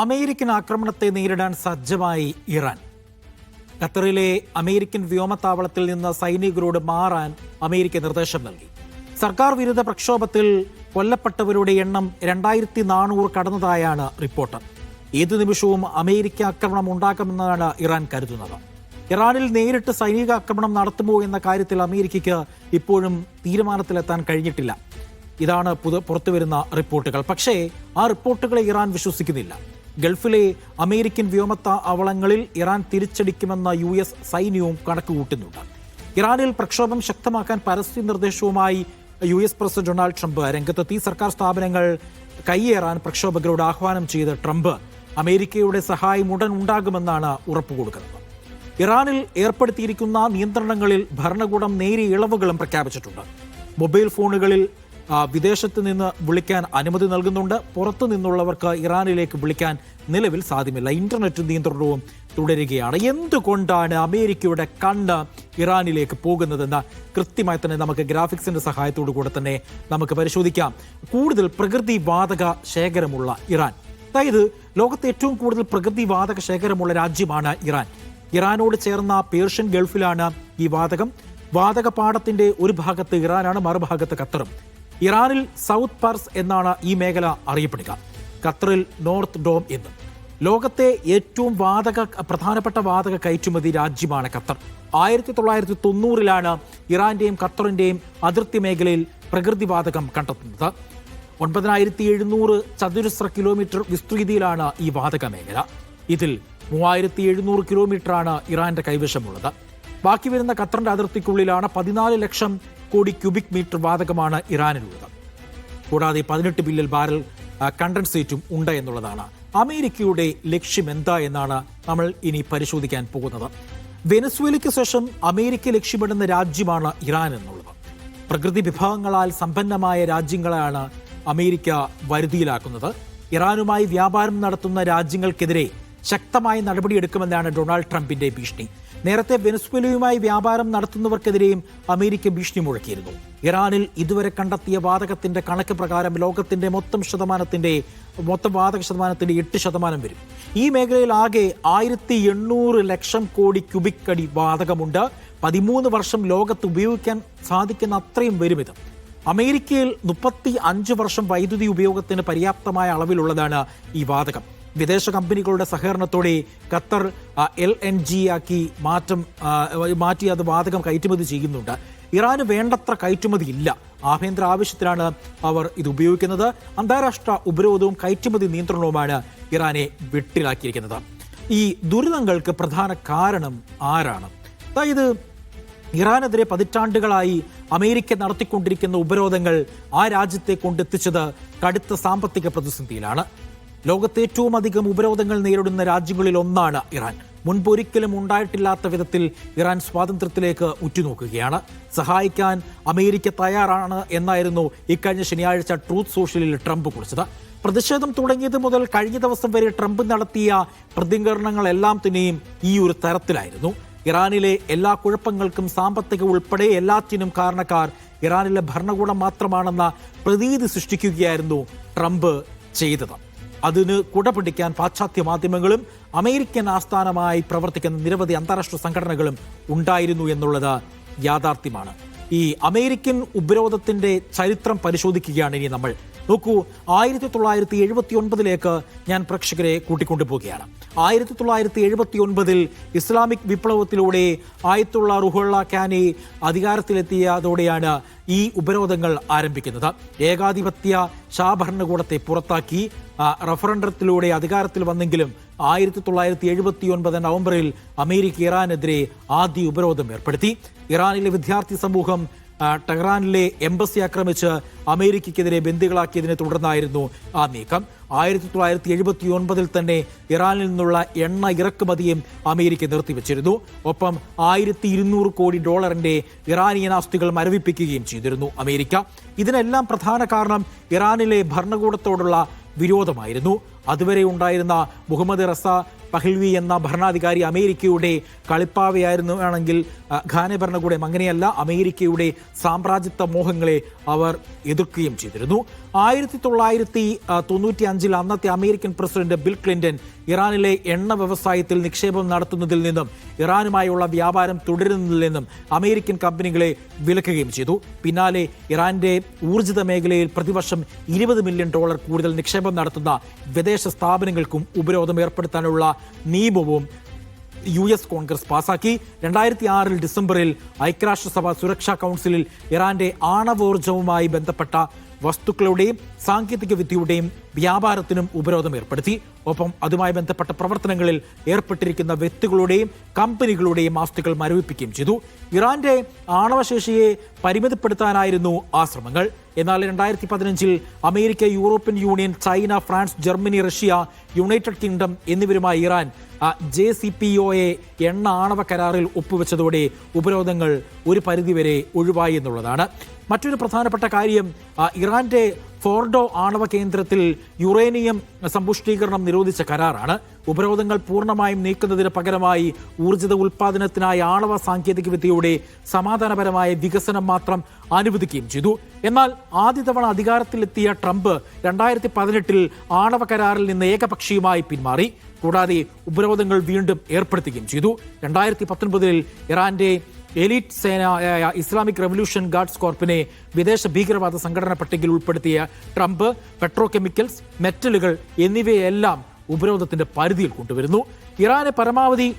American ആക്രമണത്തെ നേരിടാൻ സജ്ജമായി ഇറാൻ. ഖത്തറിലെ അമേരിക്കൻ വ്യോമത്താവളത്തിൽ നിന്ന് സൈനികരോട് മാറാൻ അമേരിക്ക നിർദ്ദേശം നൽകി. സർക്കാർ വിരുദ്ധ പ്രക്ഷോഭത്തിൽ കൊല്ലപ്പെട്ടവരുടെ എണ്ണം രണ്ടായിരത്തി നാനൂറ് കടന്നതായാണ് റിപ്പോർട്ട്. ഏതു നിമിഷവും അമേരിക്ക ആക്രമണം ഉണ്ടാക്കുമെന്നാണ് ഇറാൻ കരുതുന്നത്. ഇറാനിൽ നേരിട്ട് സൈനിക ആക്രമണം നടത്തുമോ എന്ന കാര്യത്തിൽ അമേരിക്കയ്ക്ക് ഇപ്പോഴും തീരുമാനത്തിലെത്താൻ കഴിഞ്ഞിട്ടില്ല. ഇതാണ് പുറത്തുവരുന്ന റിപ്പോർട്ടുകൾ. പക്ഷേ ആ റിപ്പോർട്ടുകളെ ഇറാൻ വിശ്വസിക്കുന്നില്ല. ഗൾഫിലെ അമേരിക്കൻ വ്യോമത്താവളങ്ങളിൽ ഇറാൻ തിരിച്ചടിക്കുമെന്ന യു എസ് സൈന്യവും കണക്കുകൂട്ടുന്നുണ്ട്. ഇറാനിൽ പ്രക്ഷോഭം ശക്തമാക്കാൻ പരസ്യ നിർദ്ദേശവുമായി U S president Donald Trump രംഗത്തെത്തി. സർക്കാർ സ്ഥാപനങ്ങൾ കൈയേറാൻ പ്രക്ഷോഭകരോട് ആഹ്വാനം ചെയ്ത ട്രംപ് അമേരിക്കയുടെ സഹായം ഉടൻ ഉണ്ടാകുമെന്നാണ് ഉറപ്പുകൊടുക്കുന്നത്. ഇറാനിൽ ഏർപ്പെടുത്തിയിരിക്കുന്ന നിയന്ത്രണങ്ങളിൽ ഭരണകൂടം നേരിയ ഇളവുകളും പ്രഖ്യാപിച്ചിട്ടുണ്ട്. മൊബൈൽ ഫോണുകളിൽ വിദേശത്ത് നിന്ന് വിളിക്കാൻ അനുമതി നൽകുന്നുണ്ട്. പുറത്തു നിന്നുള്ളവർക്ക് ഇറാനിലേക്ക് വിളിക്കാൻ നിലവിൽ സാധ്യമല്ല. ഇന്റർനെറ്റ് നിയന്ത്രണവും തുടരുകയാണ്. എന്തുകൊണ്ടാണ് അമേരിക്കയുടെ കണ്ണ് ഇറാനിലേക്ക് പോകുന്നതെന്ന് കൃത്യമായി തന്നെ നമുക്ക് ഗ്രാഫിക്സിന്റെ സഹായത്തോടു കൂടെ തന്നെ നമുക്ക് പരിശോധിക്കാം. കൂടുതൽ പ്രകൃതി വാതക ശേഖരമുള്ള ഇറാൻ. അതായത് ലോകത്തെ ഏറ്റവും കൂടുതൽ പ്രകൃതി വാതക ശേഖരമുള്ള രാജ്യമാണ് ഇറാൻ. ഇറാനോട് ചേർന്ന പേർഷ്യൻ ഗൾഫിലാണ് ഈ വാതകം. പാടത്തിന്റെ ഒരു ഭാഗത്ത് ഇറാനാണ് മറുഭാഗത്ത് ഖത്തറും. ഇറാനിൽ സൗത്ത് പർസ് എന്നാണ് ഈ മേഖല അറിയപ്പെടുക. ഖത്തറിൽ നോർത്ത് ഡോം എന്നും. ലോകത്തെ ഏറ്റവും വാതക പ്രധാനപ്പെട്ട വാതക കയറ്റുമതി രാജ്യമാണ് ഖത്തർ. ആയിരത്തി തൊള്ളായിരത്തി തൊണ്ണൂറിലാണ് ഇറാന്റെയും ഖത്തറിന്റെയും അതിർത്തി മേഖലയിൽ പ്രകൃതി വാതകം കണ്ടെത്തുന്നത്. ഒൻപതിനായിരത്തി എഴുന്നൂറ് ചതുരശ്ര കിലോമീറ്റർ വിസ്തൃതിയിലാണ് ഈ വാതക മേഖല. ഇതിൽ മൂവായിരത്തി എഴുന്നൂറ് കിലോമീറ്ററാണ് ഇറാന്റെ കൈവശമുള്ളത്. ബാക്കി വരുന്ന ഖത്തറിന്റെ അതിർത്തിക്കുള്ളിലാണ് പതിനാല് ലക്ഷം കോടി ക്യൂബിക് മീറ്റർ വാതകമാണ് ഇറാനിലുള്ളത്. കൂടാതെ പതിനെട്ട് ബില്യൺ ബാരൽ കണ്ടൻസേറ്റും ഉണ്ട് എന്നുള്ളതാണ്. അമേരിക്കയുടെ ലക്ഷ്യം എന്താ എന്നാണ് നമ്മൾ ഇനി പരിശോധിക്കാൻ പോകുന്നത്. വെനസ്വേലയ്ക്ക് ശേഷം അമേരിക്ക ലക്ഷ്യമിടുന്ന രാജ്യമാണ് ഇറാൻ എന്നുള്ളത്. പ്രകൃതി വിഭവങ്ങളാൽ സമ്പന്നമായ രാജ്യങ്ങളാണ് അമേരിക്ക വരുതിയിലാക്കുന്നത്. ഇറാനുമായി വ്യാപാരം നടത്തുന്ന രാജ്യങ്ങൾക്കെതിരെ ശക്തമായ നടപടിയെടുക്കുമെന്നാണ് ഡൊണാൾഡ് ട്രംപിന്റെ ഭീഷണി. നേരത്തെ വെനസ്വേലയുമായി വ്യാപാരം നടത്തുന്നവർക്കെതിരെയും അമേരിക്ക ഭീഷണി മുഴക്കിയിരുന്നു. ഇറാനിൽ ഇതുവരെ കണ്ടെത്തിയ വാതകത്തിന്റെ കണക്ക് പ്രകാരം ലോകത്തിന്റെ മൊത്തം ശതമാനത്തിന്റെ മൊത്തം വാതക ശതമാനത്തിന്റെ എട്ട് ശതമാനം വരും. ഈ മേഖലയിൽ ആകെ ആയിരത്തി എണ്ണൂറ് ലക്ഷം കോടി ക്യൂബിക് അടി വാതകമുണ്ട്. പതിമൂന്ന് വർഷം ലോകത്ത് ഉപയോഗിക്കാൻ സാധിക്കുന്ന അത്രയും വരും ഇത് അമേരിക്കയിൽ മുപ്പത്തി അഞ്ച് വർഷം വൈദ്യുതി ഉപയോഗത്തിന് പര്യാപ്തമായ അളവിലുള്ളതാണ് ഈ വാതകം. വിദേശ കമ്പനികളുടെ സഹകരണത്തോടെ ഖത്തർ എൽ എൻ ജി ആക്കി മാറ്റം മാറ്റി അത് വാതകം കയറ്റുമതി ചെയ്യുന്നുണ്ട്. ഇറാന് വേണ്ടത്ര കയറ്റുമതി ഇല്ല. ആഭ്യന്തര ആവശ്യത്തിനാണ് അവർ ഇത് ഉപയോഗിക്കുന്നത്. അന്താരാഷ്ട്ര ഉപരോധവും കയറ്റുമതി നിയന്ത്രണവുമാണ് ഇറാനെ വിട്ടിലാക്കിയിരിക്കുന്നത്. ഈ ദുരിതങ്ങൾക്ക് പ്രധാന കാരണം ആരാണ്? അതായത് ഇറാനെതിരെ പതിറ്റാണ്ടുകളായി അമേരിക്ക നടത്തിക്കൊണ്ടിരിക്കുന്ന ഉപരോധങ്ങൾ ആ രാജ്യത്തെ കൊണ്ടെത്തിച്ചത് കടുത്ത സാമ്പത്തിക പ്രതിസന്ധിയിലാണ്. ലോകത്തെ ഏറ്റവും അധികം ഉപരോധങ്ങൾ നേരിടുന്ന രാജ്യങ്ങളിൽ ഒന്നാണ് ഇറാൻ. മുൻപൊരിക്കലും ഉണ്ടായിട്ടില്ലാത്ത വിധത്തിൽ ഇറാൻ സ്വാതന്ത്ര്യത്തിലേക്ക് ഉറ്റുനോക്കുകയാണ്. സഹായിക്കാൻ അമേരിക്ക തയ്യാറാണ് എന്നായിരുന്നു ഇക്കഴിഞ്ഞ ശനിയാഴ്ച ട്രൂത്ത് സോഷ്യലിൽ ട്രംപ് കുറിച്ചത്. പ്രതിഷേധം തുടങ്ങിയത് മുതൽ കഴിഞ്ഞ ദിവസം വരെ ട്രംപ് നടത്തിയ പ്രതികരണങ്ങളെല്ലാം തന്നെയും ഈ ഒരു തരത്തിലായിരുന്നു. ഇറാനിലെ എല്ലാ കുഴപ്പങ്ങൾക്കും സാമ്പത്തിക ഉൾപ്പെടെ എല്ലാറ്റിനും കാരണക്കാർ ഇറാനിലെ ഭരണകൂടം മാത്രമാണെന്ന പ്രതീതി സൃഷ്ടിക്കുകയായിരുന്നു ട്രംപ് ചെയ്തത്. അതിന് കുടപിടിക്കാൻ പാശ്ചാത്യ മാധ്യമങ്ങളും അമേരിക്കൻ ആസ്ഥാനമായി പ്രവർത്തിക്കുന്ന നിരവധി അന്താരാഷ്ട്ര സംഘടനകളും ഉണ്ടായിരുന്നു എന്നുള്ളത് യാഥാർത്ഥ്യമാണ്. ഈ അമേരിക്കൻ ഉപരോധത്തിന്റെ ചരിത്രം പരിശോധിക്കുകയാണ് ഇനി നമ്മൾ. നോക്കൂ ആയിരത്തി തൊള്ളായിരത്തി എഴുപത്തി ഒൻപതിലേക്ക് ഞാൻ പ്രേക്ഷകരെ കൂട്ടിക്കൊണ്ടുപോവുകയാണ്. ആയിരത്തി തൊള്ളായിരത്തി എഴുപത്തി ഒൻപതിൽ ഇസ്ലാമിക് വിപ്ലവത്തിലൂടെ ആയത്തുള്ള റുഹുള്ള ഖാനെ അധികാരത്തിലെത്തിയതോടെയാണ് ഈ ഉപരോധങ്ങൾ ആരംഭിക്കുന്നത്. ഏകാധിപത്യ ഷാ ഭരണകൂടത്തെ പുറത്താക്കി റഫറണ്ടത്തിലൂടെ അധികാരത്തിൽ വന്നെങ്കിലും ആയിരത്തി തൊള്ളായിരത്തി എഴുപത്തി ഒൻപത് നവംബറിൽ അമേരിക്ക ഇറാനെതിരെ ആദ്യ ഉപരോധം ഏർപ്പെടുത്തി. ഇറാനിലെ വിദ്യാർത്ഥി സമൂഹം ടെഹ്റാനിലെ എംബസി ആക്രമിച്ച് അമേരിക്കയ്ക്കെതിരെ ബന്ദികളാക്കിയതിനെ തുടർന്നായിരുന്നു ആ നീക്കം. ആയിരത്തി തൊള്ളായിരത്തി എഴുപത്തി ഒൻപതിൽ തന്നെ ഇറാനിൽ നിന്നുള്ള എണ്ണ ഇറക്കുമതിയും അമേരിക്ക നിർത്തിവച്ചിരുന്നു. ഒപ്പം ആയിരത്തി ഇരുന്നൂറ് കോടി ഡോളറിന്റെ ഇറാനിയൻ ആസ്തികൾ മരവിപ്പിക്കുകയും ചെയ്തിരുന്നു അമേരിക്ക. ഇതിനെല്ലാം പ്രധാന കാരണം ഇറാനിലെ ഭരണകൂടത്തോടുള്ള വിരോധമായിരുന്നു. അതുവരെ ഉണ്ടായിരുന്ന മുഹമ്മദ് റസ പഹൽവി എന്ന ഭരണാധികാരി അമേരിക്കയുടെ കളിപ്പാവയായിരുന്നു ആണെങ്കിൽ ഖാനെ ഭരണകൂടം അങ്ങനെയല്ല അമേരിക്കയുടെ സാമ്രാജ്യത്വ മോഹങ്ങളെ അവർ എതിർക്കുകയും ചെയ്തിരുന്നു. ആയിരത്തി തൊള്ളായിരത്തി തൊണ്ണൂറ്റി അഞ്ചിൽ അന്നത്തെ അമേരിക്കൻ പ്രസിഡന്റ് ബിൽ ക്ലിന്റൺ ഇറാനിലെ എണ്ണ വ്യവസായത്തിൽ നിക്ഷേപം നടത്തുന്നതിൽ നിന്നും ഇറാനുമായുള്ള വ്യാപാരം തുടരുന്നതിൽ നിന്നും അമേരിക്കൻ കമ്പനികളെ വിലക്കുകയും ചെയ്തു. പിന്നാലെ ഇറാന്റെ ഊർജിത മേഖലയിൽ പ്രതിവർഷം ഇരുപത് മില്യൺ ഡോളർ കൂടുതൽ നിക്ഷേപം നടത്തുന്ന വിദേശ സ്ഥാപനങ്ങൾക്കും ഉപരോധം ഏർപ്പെടുത്താനുള്ള നിയമവും യു എസ് കോൺഗ്രസ് പാസാക്കി. രണ്ടായിരത്തി ആറിൽ ഡിസംബറിൽ ഐക്യരാഷ്ട്രസഭ സുരക്ഷാ കൗൺസിലിൽ ഇറാന്റെ ആണവോർജവുമായി ബന്ധപ്പെട്ട വസ്തുക്കളുടെയും സാങ്കേതിക വിദ്യയുടെയും വ്യാപാരത്തിനും ഉപരോധം ഏർപ്പെടുത്തി. ഒപ്പം അതുമായി ബന്ധപ്പെട്ട പ്രവർത്തനങ്ങളിൽ ഏർപ്പെട്ടിരിക്കുന്ന വ്യക്തികളുടെയും കമ്പനികളുടെയും ആസ്തികൾ മരവിപ്പിക്കുകയും ചെയ്തു. ഇറാന്റെ ആണവശേഷിയെ പരിമിതപ്പെടുത്താനായിരുന്നു ആ ശ്രമങ്ങൾ എന്നാൽ രണ്ടായിരത്തി പതിനഞ്ചിൽ America European Union China France Germany Russia United Kingdom എന്നിവരുമായി ഇറാൻ ജെ സി പി ഒയെ എണ്ണ ആണവ കരാറിൽ ഒപ്പുവെച്ചതോടെ ഉപരോധങ്ങൾ ഒരു പരിധിവരെ ഒഴിവായി എന്നുള്ളതാണ്. മറ്റൊരു പ്രധാനപ്പെട്ട കാര്യം ഇറാന്റെ ഫോർഡോ ആണവ കേന്ദ്രത്തിൽ യുറേനിയം സമ്പുഷ്ടീകരണം നിരോധിച്ച കരാറാണ്. ഉപരോധങ്ങൾ പൂർണമായും നീക്കുന്നതിന് പകരമായി ഊർജിത ഉൽപാദനത്തിനായി ആണവ സാങ്കേതിക വിദ്യയുടെ സമാധാനപരമായ വികസനം മാത്രം അനുവദിക്കുകയും ചെയ്തു. എന്നാൽ ആദ്യ തവണ അധികാരത്തിലെത്തിയ ട്രംപ് രണ്ടായിരത്തി പതിനെട്ടിൽ ആണവ കരാറിൽ നിന്ന് ഏകപക്ഷീയമായി പിന്മാറി. കൂടാതെ ഉപരോധങ്ങൾ വീണ്ടും ഏർപ്പെടുത്തുകയും ചെയ്തു. രണ്ടായിരത്തി പത്തൊൻപതിൽ ഇറാന്റെ എലീറ്റ് സേനയായ ഇസ്ലാമിക് റവല്യൂഷൻ ഗാർഡ്സ് കോർപ്പിനെ വിദേശ ഭീകരവാദ സംഘടന പട്ടികയിൽ ഉൾപ്പെടുത്തിയ ട്രംപ് പെട്രോ കെമിക്കൽസ് മെറ്റലുകൾ എന്നിവയെല്ലാം ഉപരോധത്തിന്റെ പരിധിയിൽ കൊണ്ടുവരുന്നു. ഇറാനെ പരമാവധി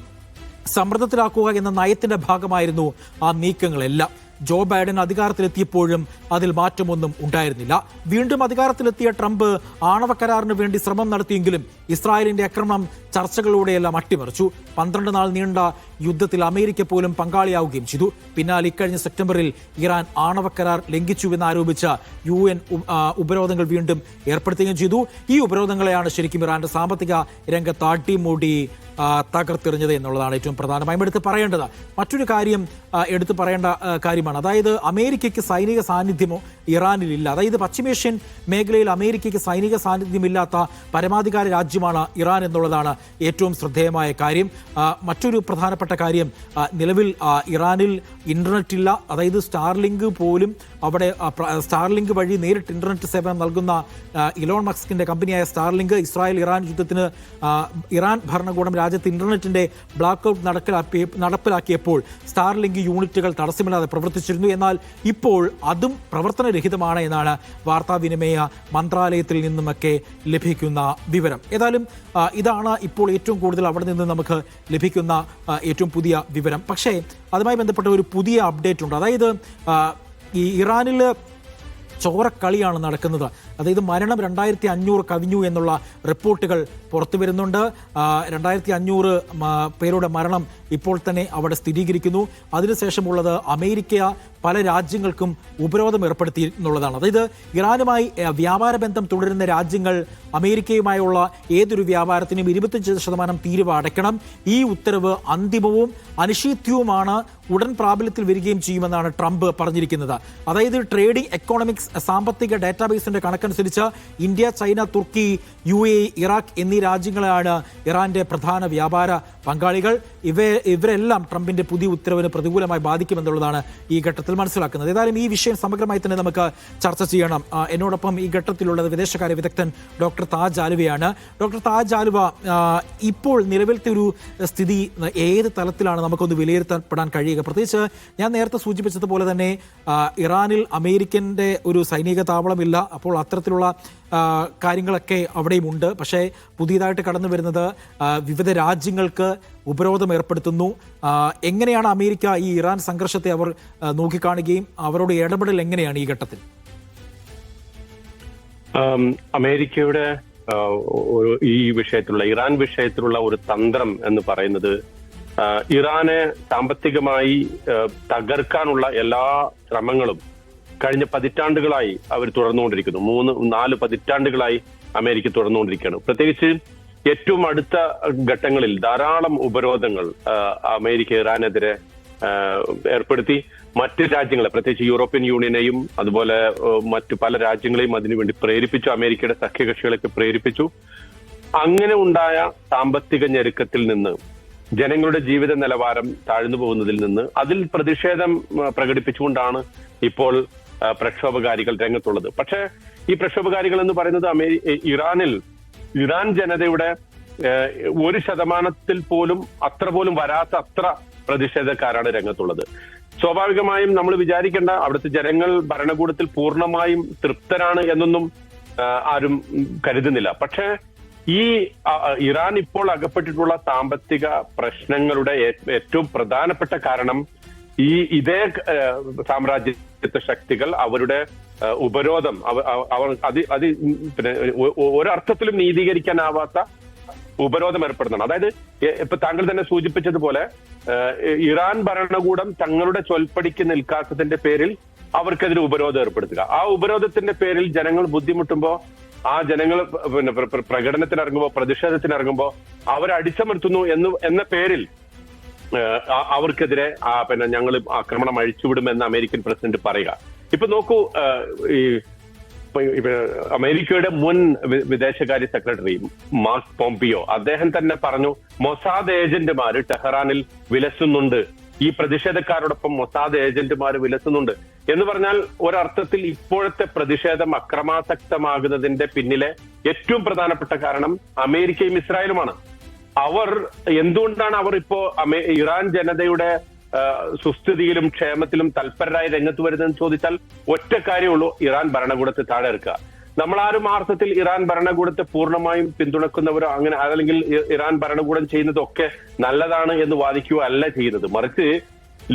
സമ്മർദ്ദത്തിലാക്കുക എന്ന നയത്തിന്റെ ഭാഗമായിരുന്നു ആ നീക്കങ്ങളെല്ലാം. ജോ ബൈഡൻ അധികാരത്തിലെത്തിയപ്പോഴും അതിൽ മാറ്റമൊന്നും ഉണ്ടായിരുന്നില്ല. വീണ്ടും അധികാരത്തിലെത്തിയ ട്രംപ് ആണവ കരാറിന് വേണ്ടി ശ്രമം നടത്തിയെങ്കിലും ഇസ്രായേലിന്റെ ആക്രമണം ചർച്ചകളിലൂടെയെല്ലാം അട്ടിമറിച്ചു. പന്ത്രണ്ട് നാൾ നീണ്ട യുദ്ധത്തിൽ അമേരിക്ക പോലും പങ്കാളിയാവുകയും ചെയ്തു. പിന്നാലെ ഇക്കഴിഞ്ഞ സെപ്റ്റംബറിൽ ഇറാൻ ആണവ കരാർ ലംഘിച്ചുവെന്നാരോപിച്ച യു എൻ ഉപരോധങ്ങൾ വീണ്ടും ഏർപ്പെടുത്തുകയും ചെയ്തു. ഈ ഉപരോധങ്ങളെയാണ് ശരിക്കും ഇറാന്റെ സാമ്പത്തിക രംഗത്ത് അടിമൂടി തകർത്തെറിഞ്ഞത് എന്നുള്ളതാണ് ഏറ്റവും പ്രധാനമായും എടുത്ത് പറയേണ്ടത്. മറ്റൊരു കാര്യം എടുത്തു പറയേണ്ട ആ, കാര്യമാണ് അതായത് അമേരിക്കയ്ക്ക് സൈനിക സാന്നിധ്യമോ ഇറാനിലില്ല. അതായത് പശ്ചിമേഷ്യൻ മേഖലയിൽ അമേരിക്കയ്ക്ക് സൈനിക സാന്നിധ്യമില്ലാത്ത പരമാധികാര രാജ്യമാണ് ഇറാൻ എന്നുള്ളതാണ് ഏറ്റവും ശ്രദ്ധേയമായ കാര്യം. മറ്റൊരു പ്രധാനപ്പെട്ട കാര്യം നിലവിൽ ഇറാനിൽ ഇന്റർനെറ്റ് ഇല്ല. അതായത് സ്റ്റാർലിങ്ക് പോലും അവിടെ സ്റ്റാർലിങ്ക് വഴി നേരിട്ട് ഇന്റർനെറ്റ് സേവനം നൽകുന്ന ഇലോൺ മസ്കിന്റെ കമ്പനിയായ സ്റ്റാർലിങ്ക് ഇസ്രായേൽ ഇറാൻ യുദ്ധത്തിന് ഇറാൻ ഭരണകൂടം രാജ്യത്ത് ഇന്റർനെറ്റിന്റെ ബ്ലാക്ക് ഔട്ട് നടപ്പിലാക്കിയപ്പോൾ സ്റ്റാർലിങ്ക് യൂണിറ്റുകൾ തടസ്സമില്ലാതെ പ്രവർത്തിച്ചിരുന്നു എന്നാൽ ഇപ്പോൾ അതും പ്രവർത്തനരഹിതമാണ് എന്നാണ് വാർത്താവിനിമയ മന്ത്രാലയത്തിൽ നിന്നുമൊക്കെ ലഭിക്കുന്ന വിവരം. ഏതായാലും ഇതാണ് ഇപ്പോൾ ഏറ്റവും കൂടുതൽ അവിടെ നിന്ന് നമുക്ക് ലഭിക്കുന്ന ഏറ്റവും പുതിയ വിവരം. പക്ഷേ അതുമായി ബന്ധപ്പെട്ട ഒരു പുതിയ അപ്ഡേറ്റ് ഉണ്ട്. അതായത് ഈ ഇറാനിൽ ചോരക്കളിയാണ് നടക്കുന്നത്. അതായത് മരണം രണ്ടായിരത്തി അഞ്ഞൂറ് കവിഞ്ഞു എന്നുള്ള റിപ്പോർട്ടുകൾ പുറത്തു വരുന്നുണ്ട്. രണ്ടായിരത്തി അഞ്ഞൂറ് പേരുടെ മരണം ഇപ്പോൾ തന്നെ അവിടെ സ്ഥിരീകരിക്കുന്നു. അതിനുശേഷമുള്ളത് അമേരിക്ക പല രാജ്യങ്ങൾക്കും ഉപരോധം ഏർപ്പെടുത്തി എന്നുള്ളതാണ് അതായത് ഇറാനുമായി വ്യാപാര ബന്ധം തുടരുന്ന രാജ്യങ്ങൾ അമേരിക്കയുമായുള്ള ഏതൊരു വ്യാപാരത്തിനും ഇരുപത്തഞ്ച് ശതമാനം തീരുവ അടയ്ക്കണം. ഈ ഉത്തരവ് അന്തിമവും അനിഷേധ്യവുമാണ് ഉടൻ പ്രാബല്യത്തിൽ വരികയും ചെയ്യുമെന്നാണ് ട്രംപ് പറഞ്ഞിരിക്കുന്നത്. അതായത് ട്രേഡിംഗ് എക്കോണമിക്സ് സാമ്പത്തിക ഡാറ്റാബേസിന്റെ കണക്കനുസരിച്ച് India China Turkey U A Iraq എന്നീ രാജ്യങ്ങളാണ് ഇറാന്റെ പ്രധാന വ്യാപാര പങ്കാളികൾ. ഇവ ഇവരെല്ലാം ട്രംപിന്റെ പുതിയ ഉത്തരവിന് പ്രതികൂലമായി ബാധിക്കുമെന്നുള്ളതാണ് ഈ ഘട്ടത്തിൽ മനസ്സിലാക്കുന്നത്. ഏതായാലും ഈ വിഷയം സമഗ്രമായി തന്നെ നമുക്ക് ചർച്ച ചെയ്യണം. എന്നോടൊപ്പം ഈ ഘട്ടത്തിലുള്ളത് വിദേശകാര്യ വിദഗ്ധൻ ഡോക്ടർ താജ് ആലുവയാണ്. ഡോക്ടർ താജ് ആലുവ ഇപ്പോൾ നിലവിലത്തെ ഒരു സ്ഥിതി ഏത് തലത്തിലാണ് നമുക്കൊന്ന് വിലയിരുത്തപ്പെടാൻ കഴിയുക? പ്രത്യേകിച്ച് ഞാൻ നേരത്തെ സൂചിപ്പിച്ചതുപോലെ തന്നെ ഇറാനിൽ അമേരിക്കന്റെ ഒരു സൈനിക താവളമില്ല. അപ്പോൾ അത്തരത്തിലുള്ള കാര്യങ്ങളൊക്കെ അവിടെയും ഉണ്ട് പക്ഷേ പുതിയതായിട്ട് കടന്നു വരുന്നത് വിവിധ രാജ്യങ്ങൾക്ക് ഉപരോധം ഏർപ്പെടുത്തുന്നു. എങ്ങനെയാണ് അമേരിക്ക ഈ ഇറാൻ സംഘർഷത്തെ അവർ നോക്കിക്കാണുകയും അവരുടെ ഇടപെടൽ എങ്ങനെയാണ് ഈ ഘട്ടത്തിൽ? അമേരിക്കയുടെ ഈ വിഷയത്തിലുള്ള ഇറാൻ വിഷയത്തിലുള്ള ഒരു തന്ത്രം എന്ന് പറയുന്നത് ഇറാനെ സാമ്പത്തികമായി തകർക്കാനുള്ള എല്ലാ ശ്രമങ്ങളും കഴിഞ്ഞ പതിറ്റാണ്ടുകളായി അവർ തുടർന്നുകൊണ്ടിരിക്കുന്നു. മൂന്ന് നാല് പതിറ്റാണ്ടുകളായി അമേരിക്ക തുടർന്നുകൊണ്ടിരിക്കുകയാണ്. പ്രത്യേകിച്ച് ഏറ്റവും അടുത്ത ഘട്ടങ്ങളിൽ ധാരാളം ഉപരോധങ്ങൾ അമേരിക്ക ഇറാനെതിരെ ഏർപ്പെടുത്തി. മറ്റ് രാജ്യങ്ങളെ പ്രത്യേകിച്ച് യൂറോപ്യൻ യൂണിയനെയും അതുപോലെ മറ്റു പല രാജ്യങ്ങളെയും അതിനുവേണ്ടി പ്രേരിപ്പിച്ചു. അമേരിക്കയുടെ സഖ്യകക്ഷികളൊക്കെ പ്രേരിപ്പിച്ചു. അങ്ങനെ ഉണ്ടായ സാമ്പത്തിക ഞെരുക്കത്തിൽ നിന്ന് ജനങ്ങളുടെ ജീവിത നിലവാരം താഴ്ന്നു പോകുന്നതിൽ നിന്ന് അതിൽ പ്രതിഷേധം പ്രകടിപ്പിച്ചുകൊണ്ടാണ് ഇപ്പോൾ പ്രക്ഷോഭകാരികൾ രംഗത്തുള്ളത്. പക്ഷേ ഈ പ്രക്ഷോഭകാരികൾ എന്ന് പറയുന്നത് അമേരി ഇറാനിൽ ഇറാൻ ജനതയുടെ ഒരു ശതമാനത്തിൽ പോലും അത്ര പോലും വരാത്ത അത്ര പ്രതിഷേധക്കാരാണ് രംഗത്തുള്ളത്. സ്വാഭാവികമായും നമ്മൾ വിചാരിക്കേണ്ട അവിടുത്തെ ജനങ്ങൾ ഭരണകൂടത്തിൽ പൂർണമായും തൃപ്തരാണ് എന്നൊന്നും ആരും കരുതുന്നില്ല. പക്ഷേ ഈ ഇറാൻ ഇപ്പോൾ അകപ്പെട്ടിട്ടുള്ള സാമ്പത്തിക പ്രശ്നങ്ങളുടെ ഏറ്റവും പ്രധാനപ്പെട്ട കാരണം ഈ ഇതേ സാമ്രാജ്യത്തെ ശക്തികൾ അവരുടെ ഉപരോധം അവ- അവ- അവർ അത് അത് പിന്നെ ഒരർത്ഥത്തിലും നീതീകരിക്കാനാവാത്ത ഉപരോധം ഏർപ്പെടുന്നതാണ്. അതായത് ഇപ്പൊ താങ്കൾ തന്നെ സൂചിപ്പിച്ചതുപോലെ ഇറാൻ ഭരണകൂടം തങ്ങളുടെ ചൊൽപ്പടിക്ക് നിൽക്കാത്തതിന്റെ പേരിൽ അവർക്കെതിരെ ഉപരോധം ഏർപ്പെടുത്തുക. ആ ഉപരോധത്തിന്റെ പേരിൽ ജനങ്ങൾ ബുദ്ധിമുട്ടുമ്പോൾ ആ ജനങ്ങൾ പിന്നെ പ്രകടനത്തിനിറങ്ങുമ്പോൾ പ്രതിഷേധത്തിനിറങ്ങുമ്പോൾ അവരടിച്ചമർത്തുന്നു എന്ന് എന്ന പേരിൽ അവർക്കെതിരെ പിന്നെ ഞങ്ങൾ ആക്രമണം അഴിച്ചുവിടുമെന്ന് അമേരിക്കൻ പ്രസിഡന്റ് പറയുക. ഇപ്പൊ നോക്കൂ ഈ അമേരിക്കയുടെ മുൻ വിദേശകാര്യ സെക്രട്ടറി മാർക്ക് പോംപിയോ അദ്ദേഹം തന്നെ പറഞ്ഞു മൊസാദ് ഏജന്റുമാർ ടെഹ്റാനിൽ വിലസുന്നുണ്ട്. ഈ പ്രതിഷേധക്കാരോടൊപ്പം മൊസാദ് ഏജന്റുമാർ വിലസുന്നുണ്ട്. എന്ന് പറഞ്ഞാൽ ഒരർത്ഥത്തിൽ ഇപ്പോഴത്തെ പ്രതിഷേധം അക്രമാസക്തമാകുന്നതിന്റെ പിന്നിലെ ഏറ്റവും പ്രധാനപ്പെട്ട കാരണം അമേരിക്കയും ഇസ്രായേലുമാണ്. അവർ എന്തുകൊണ്ടാണ് അവർ ഇപ്പോ ഇറാൻ ജനതയുടെ സുസ്ഥിതിയിലും ക്ഷേമത്തിലും തൽപരരായി രംഗത്ത് വരുന്നതെന്ന് ചോദിച്ചാൽ ഒറ്റ കാര്യമുള്ളൂ ഇറാൻ ഭരണകൂടത്തെ താഴെ ഇറക്കുക നമ്മളാരും ആ അർത്ഥത്തിൽ ഇറാൻ ഭരണകൂടത്തെ പൂർണമായും പിന്തുണക്കുന്നവരോ അങ്ങനെ അതല്ലെങ്കിൽ ഇറാൻ ഭരണകൂടം ചെയ്യുന്നതൊക്കെ നല്ലതാണ് എന്ന് വാദിക്കുക അല്ല ചെയ്യുന്നത്. മറിച്ച്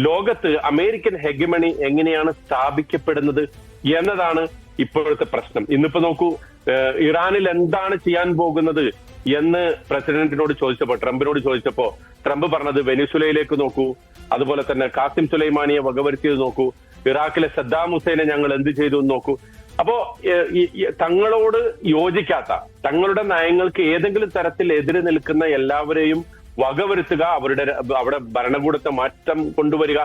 ലോകത്ത് അമേരിക്കൻ ഹെഗമണി എങ്ങനെയാണ് സ്ഥാപിക്കപ്പെടുന്നത് എന്നതാണ് ഇപ്പോഴത്തെ പ്രശ്നം. ഇന്നിപ്പോ നോക്കൂ ഇറാനിൽ എന്താണ് ചെയ്യാൻ പോകുന്നത് എന്ന് പ്രസിഡന്റിനോട് ചോദിച്ചപ്പോ ട്രംപിനോട് ചോദിച്ചപ്പോ ട്രംപ് പറഞ്ഞത് വെനിസുലയിലേക്ക് നോക്കൂ അതുപോലെ തന്നെ കാസിം സുലൈമാനിയെ വകവരുത്തിയത് നോക്കൂ ഇറാഖിലെ സദ്ദാം ഹുസൈനെ ഞങ്ങൾ എന്ത് ചെയ്തു എന്ന് നോക്കൂ. അപ്പോ തങ്ങളോട് യോജിക്കാത്ത തങ്ങളുടെ നയങ്ങൾക്ക് ഏതെങ്കിലും തരത്തിൽ എതിര് നിൽക്കുന്ന എല്ലാവരെയും വകവരുത്തുക അവരുടെ അവിടെ ഭരണകൂടത്തെ മാറ്റം കൊണ്ടുവരിക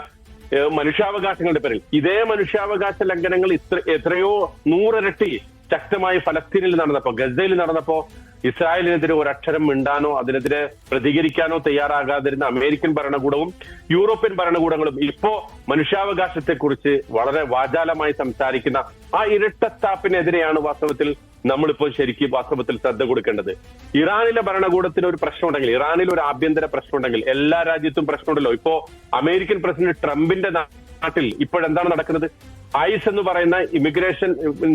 മനുഷ്യാവകാശങ്ങളുടെ പേരിൽ. ഇതേ മനുഷ്യാവകാശ ലംഘനങ്ങൾ ഇത്ര എത്രയോ നൂറിരട്ടി ശക്തമായി ഫലസ്തീനിൽ നടന്നപ്പോ ഗസയിൽ നടന്നപ്പോ ഇസ്രായേലിനെതിരെ ഒരക്ഷരം മിണ്ടാനോ അതിനെതിരെ പ്രതികരിക്കാനോ തയ്യാറാകാതിരുന്ന അമേരിക്കൻ ഭരണകൂടവും യൂറോപ്യൻ ഭരണകൂടങ്ങളും ഇപ്പോ മനുഷ്യാവകാശത്തെക്കുറിച്ച് വളരെ വാചാലമായി സംസാരിക്കുന്ന ആ ഇരട്ടത്താപ്പിനെതിരെയാണ് വാസ്തവത്തിൽ നമ്മളിപ്പോൾ ശരിക്കും വാസ്തവത്തിൽ ശ്രദ്ധ കൊടുക്കേണ്ടത്. ഇറാനിലെ ഭരണകൂടത്തിന് ഒരു പ്രശ്നമുണ്ടെങ്കിൽ ഇറാനിൽ ഒരു ആഭ്യന്തര പ്രശ്നമുണ്ടെങ്കിൽ എല്ലാ രാജ്യത്തും പ്രശ്നമുണ്ടല്ലോ. ഇപ്പോ അമേരിക്കൻ പ്രസിഡന്റ് ട്രംപിന്റെ നാട്ടിൽ ഇപ്പോഴെന്താണ് നടക്കുന്നത്? ഐസ് എന്ന് പറയുന്ന ഇമിഗ്രേഷൻ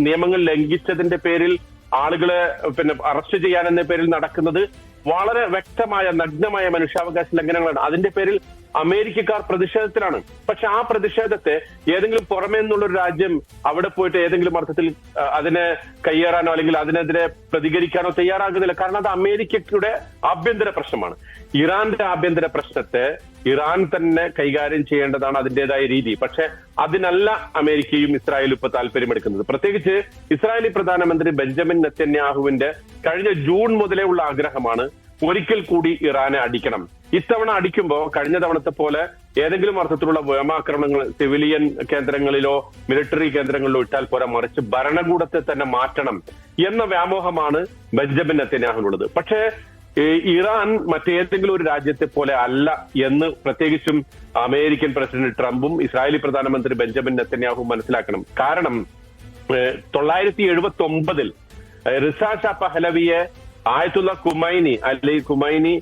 നിയമങ്ങൾ ലംഘിച്ചതിന്റെ പേരിൽ ആളുകളെ പിന്നെ അറസ്റ്റ് ചെയ്യാൻ എന്ന പേരിൽ നടക്കുന്നത് വളരെ വ്യക്തമായ നഗ്നമായ മനുഷ്യാവകാശ ലംഘനങ്ങളാണ്. അതിന്റെ പേരിൽ അമേരിക്കക്കാർ പ്രതിഷേധത്തിലാണ്. പക്ഷെ ആ പ്രതിഷേധത്തെ ഏതെങ്കിലും പുറമേ നിന്നുള്ള ഒരു രാജ്യം അവിടെ പോയിട്ട് ഏതെങ്കിലും അർത്ഥത്തിൽ അതിനെ കയ്യേറാനോ അല്ലെങ്കിൽ അതിനെതിരെ പ്രതികരിക്കാനോ തയ്യാറാകുന്നില്ല. കാരണം അത് അമേരിക്കയുടെ ആഭ്യന്തര പ്രശ്നമാണ്. ഇറാന്റെ ആഭ്യന്തര പ്രശ്നത്തെ ഇറാൻ തന്നെ കൈകാര്യം ചെയ്യേണ്ടതാണ് അതിന്റേതായ രീതി. പക്ഷെ അതിനല്ല അമേരിക്കയും ഇസ്രായേലും ഇപ്പൊ താല്പര്യമെടുക്കുന്നത്. പ്രത്യേകിച്ച് ഇസ്രായേലി പ്രധാനമന്ത്രി ബെഞ്ചമിൻ നെത്തന്യാഹുവിന്റെ കഴിഞ്ഞ ജൂൺ മുതലേ ഉള്ള ആഗ്രഹമാണ് ഒരിക്കൽ കൂടി ഇറാനെ അടിക്കണം. ഇത്തവണ അടിക്കുമ്പോൾ കഴിഞ്ഞ തവണത്തെ പോലെ ഏതെങ്കിലും അർത്ഥത്തിലുള്ള വ്യോമാക്രമണങ്ങൾ സിവിലിയൻ കേന്ദ്രങ്ങളിലോ മിലിറ്ററി കേന്ദ്രങ്ങളിലോ ഇട്ടാൽ പോരാ മറിച്ച് ഭരണകൂടത്തെ തന്നെ മാറ്റണം എന്ന വ്യാമോഹമാണ് ബെഞ്ചമിൻ നെത്തന്യാഹുവിനുള്ളത്. പക്ഷേ ഇറാൻ മറ്റേതെങ്കിലും ഒരു രാജ്യത്തെ പോലെ അല്ല എന്ന് പ്രത്യേകിച്ചും അമേരിക്കൻ പ്രസിഡന്റ് ട്രംപും ഇസ്രായേലി പ്രധാനമന്ത്രി ബെഞ്ചമിൻ നെത്തന്യാഹു മനസ്സിലാക്കണം. കാരണം തൊള്ളായിരത്തി എഴുപത്തി ഒമ്പതിൽ റിസ ഷാ പഹലവിയെ ആയത്തുള്ള കുമൈനി അല്ലെങ്കിൽ കുമൈനി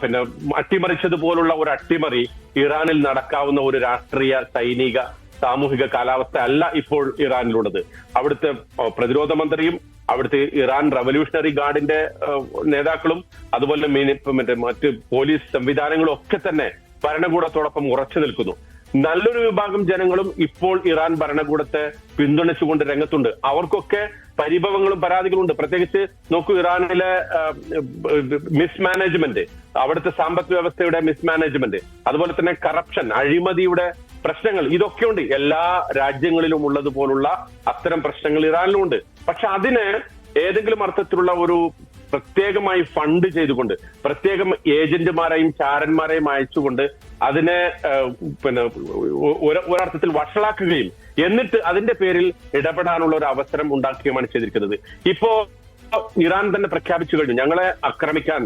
പിന്നെ അട്ടിമറിച്ചതുപോലുള്ള ഒരു അട്ടിമറി ഇറാനിൽ നടക്കാവുന്ന ഒരു രാഷ്ട്രീയ സൈനിക സാമൂഹിക കാലാവസ്ഥ അല്ല ഇപ്പോൾ ഇറാനിലുള്ളത്. അവിടുത്തെ പ്രതിരോധ മന്ത്രിയും അവിടുത്തെ ഇറാൻ റവല്യൂഷണറി ഗാർഡിന്റെ നേതാക്കളും അതുപോലെ മറ്റേ മറ്റ് പോലീസ് സംവിധാനങ്ങളും ഒക്കെ തന്നെ ഭരണകൂടത്തോടൊപ്പം ഉറച്ചു നിൽക്കുന്നു. നല്ലൊരു വിഭാഗം ജനങ്ങളും ഇപ്പോൾ ഇറാൻ ഭരണകൂടത്തെ പിന്തുണച്ചുകൊണ്ട് രംഗത്തുണ്ട്. അവർക്കൊക്കെ പരിഭവങ്ങളും പരാതികളും ഉണ്ട്. പ്രത്യേകിച്ച് നോക്കൂ ഇറാനിലെ മിസ്മാനേജ്മെന്റ് അവിടുത്തെ സാമ്പത്ത് വ്യവസ്ഥയുടെ മിസ്മാനേജ്മെന്റ് അതുപോലെ തന്നെ കറപ്ഷൻ അഴിമതിയുടെ പ്രശ്നങ്ങൾ ഇതൊക്കെ ഉണ്ട് എല്ലാ രാജ്യങ്ങളിലും ഉള്ളതുപോലുള്ള അത്തരം പ്രശ്നങ്ങൾ ഇറാനിലും ഉണ്ട് പക്ഷെ അതിന് ഏതെങ്കിലും അർത്ഥത്തിലുള്ള ഒരു പ്രത്യേകമായി ഫണ്ട് ചെയ്തുകൊണ്ട് പ്രത്യേകം ഏജന്റുമാരെയും ചാരന്മാരെയും അയച്ചുകൊണ്ട് അതിനെ പിന്നെ ഒരർത്ഥത്തിൽ വഷളാക്കുകയും എന്നിട്ട് അതിന്റെ പേരിൽ ഇടപെടാനുള്ള ഒരു അവസരം ഉണ്ടാക്കുകയുമാണ് ചെയ്തിരിക്കുന്നത്. ഇപ്പോ ഇറാൻ തന്നെ പ്രഖ്യാപിച്ചു കഴിഞ്ഞു. ഞങ്ങളെ ആക്രമിക്കാൻ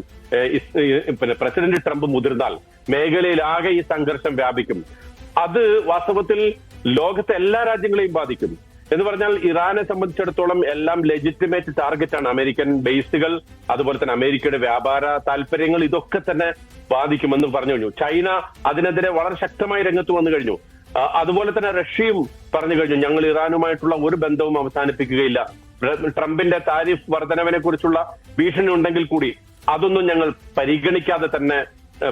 പിന്നെ പ്രസിഡന്റ് ട്രംപ് മുതിർന്നാൽ മേഖലയിലാകെ ഈ സംഘർഷം വ്യാപിക്കും. അത് വാസ്തവത്തിൽ ലോകത്തെ എല്ലാ രാജ്യങ്ങളെയും ബാധിക്കും എന്ന് പറഞ്ഞാൽ ഇറാനെ സംബന്ധിച്ചിടത്തോളം എല്ലാം ലെജിറ്റിമേറ്റ് ടാർഗറ്റ് ആണ്. അമേരിക്കൻ ബേസുകൾ അതുപോലെ തന്നെ അമേരിക്കയുടെ വ്യാപാര താല്പര്യങ്ങൾ ഇതൊക്കെ തന്നെ ബാധിക്കുമെന്ന് പറഞ്ഞു കഴിഞ്ഞു. ചൈന അതിനെതിരെ വളരെ ശക്തമായി രംഗത്ത് വന്നു കഴിഞ്ഞു. അതുപോലെ തന്നെ റഷ്യയും പറഞ്ഞു കഴിഞ്ഞു ഞങ്ങൾ ഇറാനുമായിട്ടുള്ള ഒരു ബന്ധവും അവസാനിപ്പിക്കുകയില്ല. ട്രംപിന്റെ താരിഫ് വർധനവിനെ കുറിച്ചുള്ള ഭീഷണി ഉണ്ടെങ്കിൽ കൂടി അതൊന്നും ഞങ്ങൾ പരിഗണിക്കാതെ തന്നെ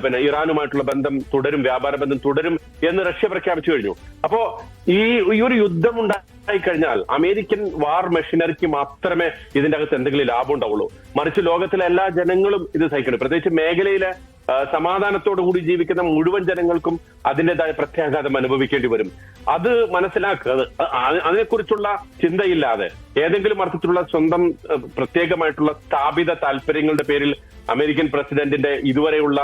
പിന്നെ ഇറാനുമായിട്ടുള്ള ബന്ധം തുടരും വ്യാപാര ബന്ധം തുടരും എന്ന് റഷ്യ പ്രഖ്യാപിച്ചു കഴിഞ്ഞു. അപ്പോ ഈ ഒരു യുദ്ധം ഉണ്ടായി കഴിഞ്ഞാൽ അമേരിക്കൻ വാർ മെഷീനറിക്ക് മാത്രമേ ഇതിന്റെ അകത്ത് എന്തെങ്കിലും ലാഭം ഉണ്ടാവുള്ളൂ. മറിച്ച് ലോകത്തിലെ എല്ലാ ജനങ്ങളും ഇത് സഹിക്കണം. പ്രത്യേകിച്ച് മേഖലയിലെ സമാധാനത്തോടു കൂടി ജീവിക്കുന്ന മുഴുവൻ ജനങ്ങൾക്കും അതിന്റെതായ പ്രത്യാഘാതം അനുഭവിക്കേണ്ടി വരും. അത് മനസ്സിലാക്കുക. അതിനെക്കുറിച്ചുള്ള ചിന്തയില്ലാതെ ഏതെങ്കിലും അർത്ഥത്തിലുള്ള സ്വന്തം പ്രത്യേകമായിട്ടുള്ള സ്ഥാപിത താല്പര്യങ്ങളുടെ പേരിൽ അമേരിക്കൻ പ്രസിഡന്റിന്റെ ഇതുവരെയുള്ള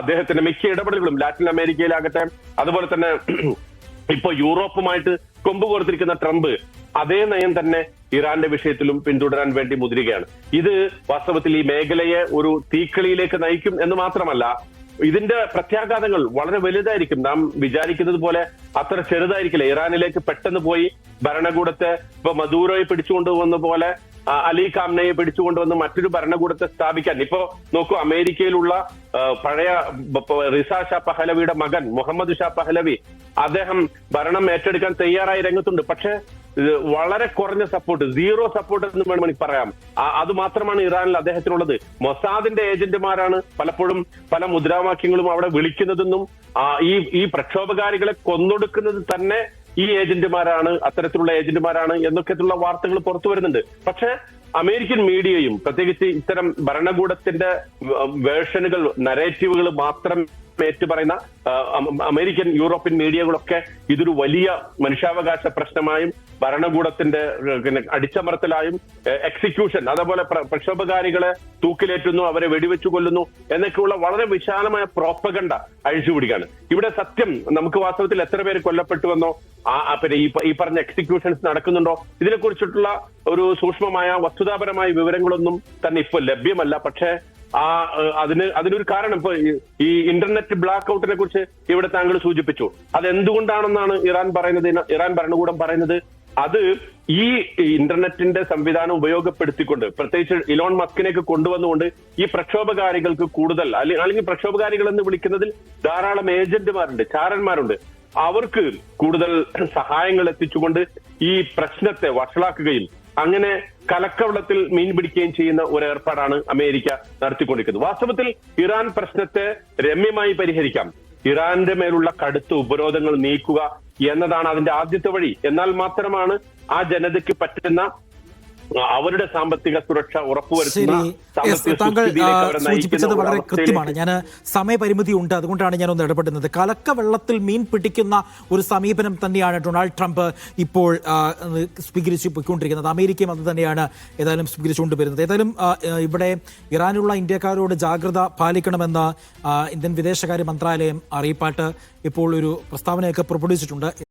അദ്ദേഹത്തിന്റെ മിക്ക ഇടപെടലുകളും ലാറ്റിൻ അമേരിക്കയിലാകട്ടെ അതുപോലെ തന്നെ ഇപ്പൊ യൂറോപ്പുമായിട്ട് കൊമ്പ് കോർത്തിരിക്കുന്ന ട്രംപ് അതേ നയം തന്നെ ഇറാന്റെ വിഷയത്തിലും പിന്തുടരാൻ വേണ്ടി മുതിരുകയാണ്. ഇത് വാസ്തവത്തിൽ ഈ മേഖലയെ ഒരു തീക്കളിയിലേക്ക് നയിക്കും എന്ന് മാത്രമല്ല ഇതിന്റെ പ്രത്യാഘാതങ്ങൾ വളരെ വലുതായിരിക്കും. നാം വിചാരിക്കുന്നത് പോലെ അത്ര ചെറുതായിരിക്കില്ല. ഇറാനിലേക്ക് പെട്ടെന്ന് പോയി ഭരണകൂടത്തെ ഇപ്പൊ മദൂറോയെ പിടിച്ചുകൊണ്ടുപോകുന്ന പോലെ അലി കാംനയെ പിടിച്ചുകൊണ്ടുവന്ന് മറ്റൊരു ഭരണകൂടത്തെ സ്ഥാപിക്കാൻ. ഇപ്പോ നോക്കൂ അമേരിക്കയിലുള്ള പഴയ റിസ ഷാ പഹലവിയുടെ മകൻ മുഹമ്മദ് ഷാ പഹലവി അദ്ദേഹം ഭരണം ഏറ്റെടുക്കാൻ തയ്യാറായി രംഗത്തുണ്ട്. പക്ഷെ വളരെ കുറഞ്ഞ സപ്പോർട്ട് സീറോ സപ്പോർട്ട് എന്ന് വേണമെങ്കിൽ പറയാം. അത് മാത്രമാണ് ഇറാനിൽ അദ്ദേഹത്തിനുള്ളത്. മൊസാദിന്റെ ഏജന്റുമാരാണ് പലപ്പോഴും പല മുദ്രാവാക്യങ്ങളും അവിടെ വിളിക്കുന്നതെന്നും ഈ ഈ പ്രക്ഷോഭകാരികളെ കൊന്നൊടുക്കുന്നത് തന്നെ ഈ ഏജന്റുമാരാണ് അത്തരത്തിലുള്ള ഏജന്റുമാരാണ് എന്നൊക്കെയുള്ള വാർത്തകൾ പുറത്തു വരുന്നുണ്ട്. പക്ഷെ അമേരിക്കൻ മീഡിയയും പ്രത്യേകിച്ച് ഇത്തരം ഭരണകൂടത്തിന്റെ വേർഷനുകൾ നരേറ്റീവുകൾ മാത്രം ഏറ്റുപറയുന്ന അമേരിക്കൻ യൂറോപ്യൻ മീഡിയകളൊക്കെ ഇതൊരു വലിയ മനുഷ്യാവകാശ പ്രശ്നമായും ഭരണകൂടത്തിന്റെ അടിച്ചമർത്തലായും എക്സിക്യൂഷൻ അതേപോലെ പ്രക്ഷോഭകാരികളെ തൂക്കിലേറ്റുന്നു അവരെ വെടിവെച്ചു കൊല്ലുന്നു എന്നൊക്കെയുള്ള വളരെ വിശാലമായ പ്രോപ്പഗണ്ട അഴിച്ചുപിടിക്കാണ് ഇവിടെ സത്യം നമുക്ക് വാസ്തവത്തിൽ എത്ര പേര് കൊല്ലപ്പെട്ടുവെന്നോ പിന്നെ ഈ പറഞ്ഞ എക്സിക്യൂഷൻസ് നടക്കുന്നുണ്ടോ ഇതിനെക്കുറിച്ചിട്ടുള്ള ഒരു സൂക്ഷ്മമായ വസ്തുതാപരമായ വിവരങ്ങളൊന്നും തന്നെ ഇപ്പോൾ ലഭ്യമല്ല. പക്ഷേ ആ അതിന് അതിനൊരു കാരണം ഇപ്പൊ ഈ- ഇന്റർനെറ്റ് ബ്ലാക്ക് ഔട്ടിനെ കുറിച്ച് ഇവിടെ താങ്കൾ സൂചിപ്പിച്ചു. അതെന്തുകൊണ്ടാണെന്നാണ് ഇറാൻ പറയുന്നത് ഇറാൻ ഭരണകൂടം പറയുന്നത്? അത് ഈ ഇന്റർനെറ്റിന്റെ സംവിധാനം ഉപയോഗപ്പെടുത്തിക്കൊണ്ട് പ്രത്യേകിച്ച് ഇലോൺ മസ്കിനെയൊക്കെ കൊണ്ടുവന്നുകൊണ്ട് ഈ പ്രക്ഷോഭകാരികൾക്ക് കൂടുതൽ അല്ലെങ്കിൽ പ്രക്ഷോഭകാരികൾ എന്ന് വിളിക്കുന്നതിൽ ധാരാളം ഏജന്റുമാരുണ്ട് ചാരന്മാരുണ്ട്. അവർക്ക് കൂടുതൽ സഹായങ്ങൾ എത്തിച്ചുകൊണ്ട് ഈ പ്രശ്നത്തെ വഷളാക്കുകയും അങ്ങനെ കലക്കവെള്ളത്തിൽ മീൻ പിടിക്കുകയും ചെയ്യുന്ന ഒരു ഏർപ്പാടാണ് അമേരിക്ക നടത്തിക്കൊണ്ടിരിക്കുന്നത്. വാസ്തവത്തിൽ ഇറാൻ പ്രശ്നത്തെ രമ്യമായി പരിഹരിക്കാം. ഇറാന്റെ മേലുള്ള കടുത്ത ഉപരോധങ്ങൾ നീക്കുക എന്നതാണ് അതിന്റെ ആദ്യത്തെ വഴി. എന്നാൽ മാത്രമാണ് ആ ജനതയ്ക്ക് പറ്റുന്ന അവരുടെ സാമ്പത്തിക സുരക്ഷ ഉറപ്പുവരുത്തുന്ന താങ്കൾ സൂചിപ്പിച്ചത് വളരെ കൃത്യമാണ്. ഞാൻ സമയപരിമിതി ഉണ്ട് അതുകൊണ്ടാണ് ഞാൻ ഒന്ന് ഇടപെടുന്നത്. കലക്ക വെള്ളത്തിൽ മീൻ പിടിക്കുന്ന ഒരു സമീപനം തന്നെയാണ് ഡൊണാൾഡ് ട്രംപ് ഇപ്പോൾ സ്വീകരിച്ചു പോയിക്കൊണ്ടിരിക്കുന്നത്. അമേരിക്കയും അത് തന്നെയാണ് ഏതായാലും സ്വീകരിച്ചുകൊണ്ട് വരുന്നത് ഏതായാലും ഇവിടെ ഇറാനുള്ള ഇന്ത്യക്കാരോട് ജാഗ്രത പാലിക്കണമെന്ന് ഇന്ത്യൻ വിദേശകാര്യ മന്ത്രാലയം അറിയിപ്പാട്ട് ഇപ്പോൾ ഒരു പ്രസ്താവനയൊക്കെ പുറപ്പെടുവിച്ചിട്ടുണ്ട്.